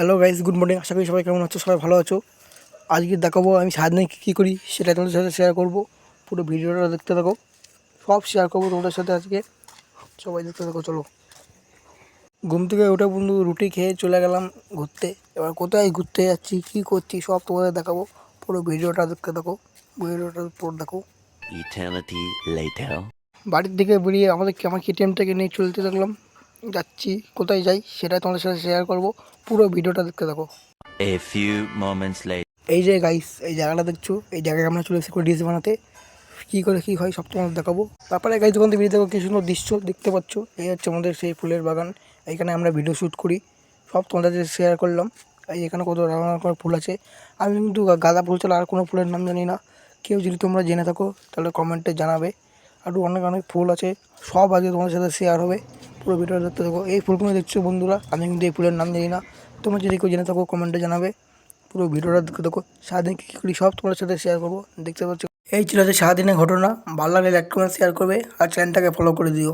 Hello guys good morning আশা করি সবাই কেমন আছো? সবাই ভালো আছো? আজকে দেখাবো আমি সারাদিনে কী কী করি সেটা তোমাদের সাথে শেয়ার করব। পুরো ভিডিওটা দেখতে থাকো। সব শেয়ার করব তোমাদের সাথে আজকে। সবাই দেখতে থাকো চলো। ঘুম থেকে উঠে বন্ধু রুটি খেয়ে চলে গেলাম ঘুরতে। এবার কোথায় ঘুরতে যাচ্ছি কী করছি সব তোমাদের দেখাবো। পুরো ভিডিওটা দেখতে থাকো। ভিডিওটা পুরো দেখো. বাড়ির দিকে বেরিয়ে আমাদের আমার কেটিএমটাকে নিয়ে চলতে থাকলাম? যাচ্ছি কোথায় যাই সেটা তোমাদের সাথে শেয়ার করব। পুরো ভিডিওটা দেখতে থাকো। Few moments later. এই যে গাইস এই জায়গাটা দেখছ এই জায়গায় আমরা চলে এসেছি ডিস বানাতে। কী করে কী হয় সব তোমাদের দেখাবো। তারপরে গাইজ দোকান থেকে বেরিয়ে দেখো কি সুন্দর দৃশ্য দেখতে পাচ্ছ এই হচ্ছে আমাদের সেই ফুলের বাগান। এইখানে আমরা ভিডিও শ্যুট করি সব তোমাদের সাথে শেয়ার করলাম। এই এখানে কত রকম রকমের ফুল আছে। আমি কিন্তু গাঁদা ফুল ছাড়া আর কোনো ফুলের নাম জানি না। কেউ যদি তোমরা জেনে থাকো তাহলে কমেন্টে জানাবে। আরও অনেক অনেক ফুল আছে সব আজকে তোমাদের সাথে শেয়ার হবে। পুরো ভিডিওটা দেখতে থাকো। এই ফুলগুলো দেখছ বন্ধুরা? আমি কিন্তু এই ফুলের নাম জানি না। তোমরা যদি কেউ জেনে থাকো কমেন্টে জানাবে। পুরো ভিডিওটা দেখতে থাকো। সারাদিন কী করি সব তোমার সাথে শেয়ার করব। দেখতে পাচ্ছ এই ছিল যে সারাদিনের ঘটনা। ভালো লাগলে লাইক শেয়ার করবে। আর চ্যানেলটাকে ফলো করে দিও।